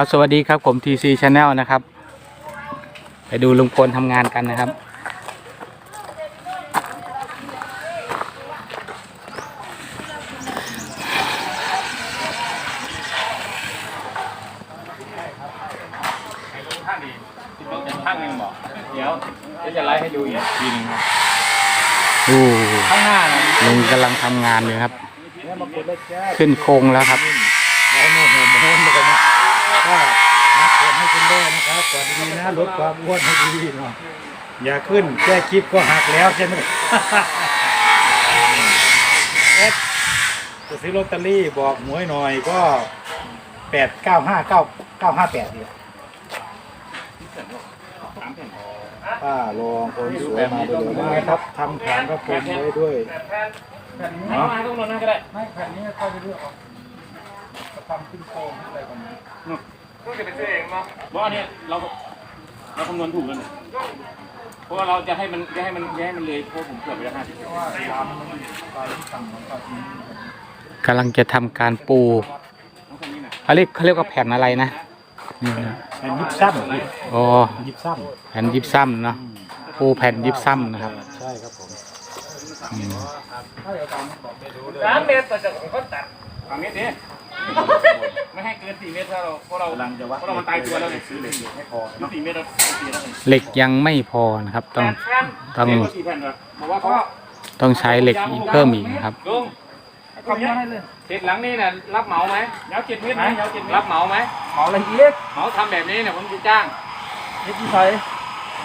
ครับสวัสดีครับผม TC Channel นะครับ ไปดูลุงพลทำงานกันนะครับ ข้างดีติดลบจากข้างหนึ่งบอกเดี๋ยวเดี๋ยวจะไล่ให้ดูอีกทีหนึงครับอู้ข้างหน้านะลุงกำลังทำงานอยู่ครับขึ้นโครงแล้วครับเราโน่โหมโหนมากันนะก็นักคนให้คุณแม่นะครับก่อ นดีๆนะลดความอ้วนให้ดีๆเนาะอย่าขึ้นแก้คลิปก็หักแล้วใช่ไหมเอสจะซื้อลอตเตอรี่บอกหมวยหน่อยก็แปดเก้าห้าเก้าเก้าห้าแปดเดียวป้าลองคนสวยมาเลยนะครับทำฐานพระพรหมไว้ด้วยเนาะตรงนั้นก็ได้ไม่แผ่นนี้ก็จะเลือกเอาทำขึ้นโครงอะไรก่อนนะต้องจะไปซื้อเองเนาะเพราะอันนี้เรา เราคำนวณถูกแล้วเนี่ยเพราะว่าเราจะให้มันจะให้มันจะให้มันเลยเพราะผมเกือบไปแล้วห้าสิบเพราะว่ายามมันตายที่ต่ำมันก็มีกำลังจะทำการปูต้องคนนี้นะเขาเรียกเขาเรียกว่าแผ่นอะไรนะนี่นะแผ่นยิบซ้ำอ๋อยิบซ้แผ่นยิบซ้ำเนาะปูแผ่นยิบซ้ำนะครับำใช่ครับผมอืมสามเมตรต่อจากของเขาตัดสามเมตรดิ ไม่ให้เกินสี่เมตรถ้าเราเพราะเรากำลังจะวัดเพราะเรามันตายตัวแล้วเนี่ยซื้อเลยให้พอเนาะสี่เมตรเราสี่แล้วเนี่ยเหล็กยังไม่พอนะครับ ต้องต้อง เรียกว่าสี่แผ่นเหรอบอกว่าเขาต้องใช้เหล็กอีกเพิ่มอีกนะครับ ลุงคำนี้ให้เลยเสร็จหลังนี้น่ะรับเหมาไหมยาวเจ็ดเมตรไหมยาวเจ็ดเมตรรับเหมาไหมเหมาอะไรอีกเหมาทำแบบนี้เนี่ยผมจะจ้างนี่ที่ใช้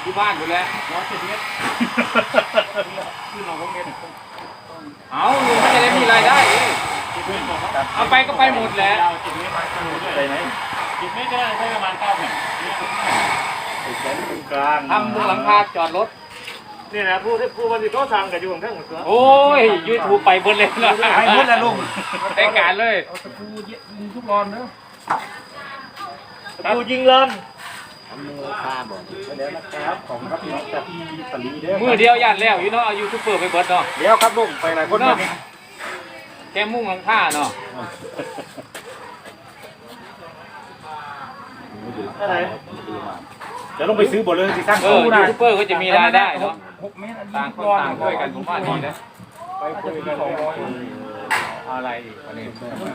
ที่บ้านอยู่แล้วร้อยเจ็ดเมตรขึ้นมาหกเมตรเอาลุงไม่จะได้มีรายได้ดิ เอาไปก็ไปหมดแหละไปไหนเจ็ดเมตรก็ได้ใช้ประมาณเก้าแผ่นไปแขนตรงกลางทำบนหลังคาจอดรถ นี่นะผู้ที่ผู้วันที่เขาสั่งกับอยู่ของท่านหมดตัวโอ้ยยูทูบไปบนเลยนะให้หมดแล้วลุงได้การเลยเอาตะปูยิงทุกรอนเนอะผู้ยิงเลินไปแล้วนะครับของครับพี่น้องจากที่ตะลีเด้อมือเดียวยันแล้วอยู่เนาะเอายูทูบเบอร์ไปเบิดเนาะเดี๋ยวครับลุงไปหลายคนเนาะนี่ แค่มุ่งหลังคาเนาะอะไรจะลงไปซื้อบ่เลยที่สร้างเออยูทูบเบอร์ก็จะมีรายได้เนาะหกเมตรอันนี้ต่างทุคกนรอนต่างช่วยกันผมว่าดีนะไปคุยกันสองร้อยอะไรอีกวันนี้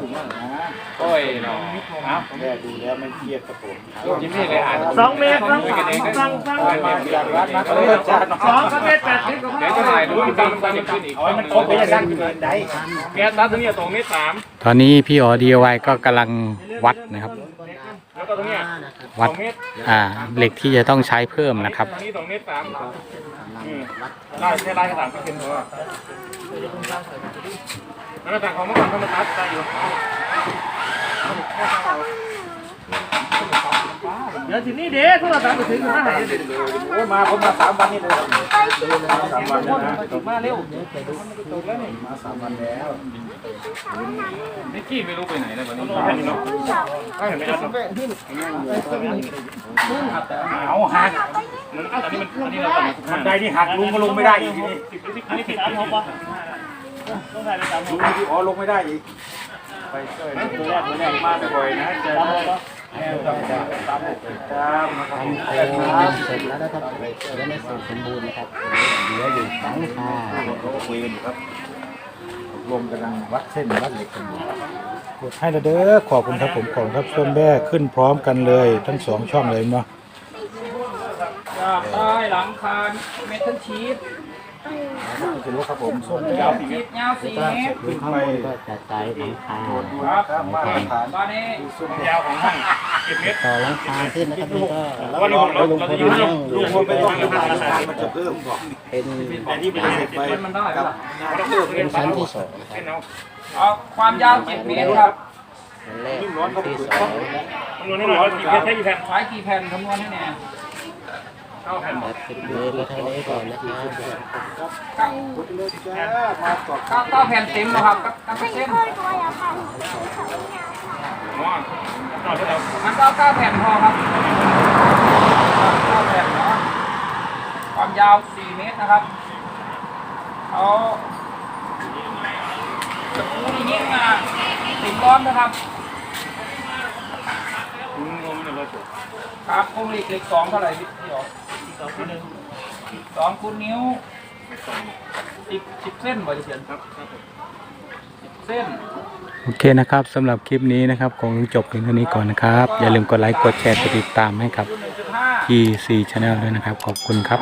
ถูกมากนะโอ้ยเนาะเอาแม่ดูแล้วไม่เครียดกับผมจิมมี่เลยอ่านสองเมตรฟังคุยกันเองนะฟังฟังมาจากร้านนักเลิศจ้าสองเมตรแปดสิบก็เดี๋ย วจะถ่ายรูปที่มันจะขึ้นอีกเอาให้มันครบไปจะสร้างขึ้นได้แก๊สตัดตรงนี้สองเมตรสามตอนนี้พี่อ๋อ DIY ก็กำลังวัดนะครับ แล้วก็ตรงเนี้ยวัดอ่าเหล็กที่จะต้องใช้เพิ่มนะครับตรงนี้สองเมตรสามอืมได้แค่ได้แค่สามเปอร์เซ็นต์พอแล้วสั่งของเมื่อก่อนเขามาตัดได้อยู่เดี๋ยวทีนี้เด็กโทรศัพท์ไปถึงมาให้เด็กโอ้มาผมมาสามวันนี่เลยสามวันนะมาเร็วมาสามวันแล้วนิกกี้ไม่รู้ไปไหนแล้ววันนี้นี้เนาะไม่เห็นไหมครับเอาหักมันอันนี้มันอันนี้เราตัดมาสิบมัห้านไดนี่หักลุงก็ลงไม่ได้อีกทีนี้อันนี้ผิดสามหกวะต้องได้ไปสามลุงที่อ๋อลงไม่ได้อีกไปช่วยตัวแรกตัวแรกมาบ่อยนะเจอ แม่ต้องตามหกตามนะครับโอ้เสร็จแล้วนะครับยังไม่เสร็จสมบูรณ์นะครับเหลืออยู่สองคาเราก็คุยกันอยู่ครับรวมกำลังวัดเส้นวัดเหล็กกันอยู่กดให้ละเด้อขอบคุณครับผมขอบครับส้มแม่ขึ้นพร้อมกันเลย ทั้งสองช่องเลยเนาะจากใต้หลังคาเมทัลชี สจะรู้ครับผมส้มยาวสี่เมตรยาวสี่เมตรดูข้างบนก็จะใจหลังคาครับมาตรฐานตอนนี้ยาวของห้างเจ็ดเมตรต่อหลังคาขึ้นนะครับนี่ก็วันนี้เราเราจะยืนลุงพลไม่ต้องทำราคามันจะเพิ่มบอกเป็นแต่นี่เป็นเสร็จไปมันได้กับปะงานเพิ่มเป็นชั้นที่สองเป็นเอาเอาความยาวเจ็ดเมตรครับชั้นแรกที่สองและคำนวณให้หน่อยว่ากี่แผ่นใช้กี่แผ่นขายกี่แผ่นคำนวณให้แน่ เก้าแผ่นแบบสิบเมตรแล้วเท่านี้ก่อนนะครับมาต่อก้าเก้าแผ่นเต็มนะครับก้าเส้นอ๋อต่อที่เรามันก็เก้าแผ่นพอครับก้าแผ่นเนาะความยาวสี่เมตรนะครับเอาตะปูนี่ยิ่งอะติดร้อนนะครับคุณงมครับครงเหล็กเหล็กสองเท่าไหร่พี่พี่อ๋อ สองคนหนึ่งสองคูณนิ้วสิบสิบเส้นบ่จะเขียนครับครับผมสิบเส้น โอเคนะครับสำหรับคลิปนี้นะครับคงจบเพียงเท่านี้ก่อนนะครับ อย่าลืมกดไลค์กดแชร์กดติดตามให้กับ คูณหนึ่งจุดห้าที่4 Channel ด้วยนะครับ ขอบคุณครับ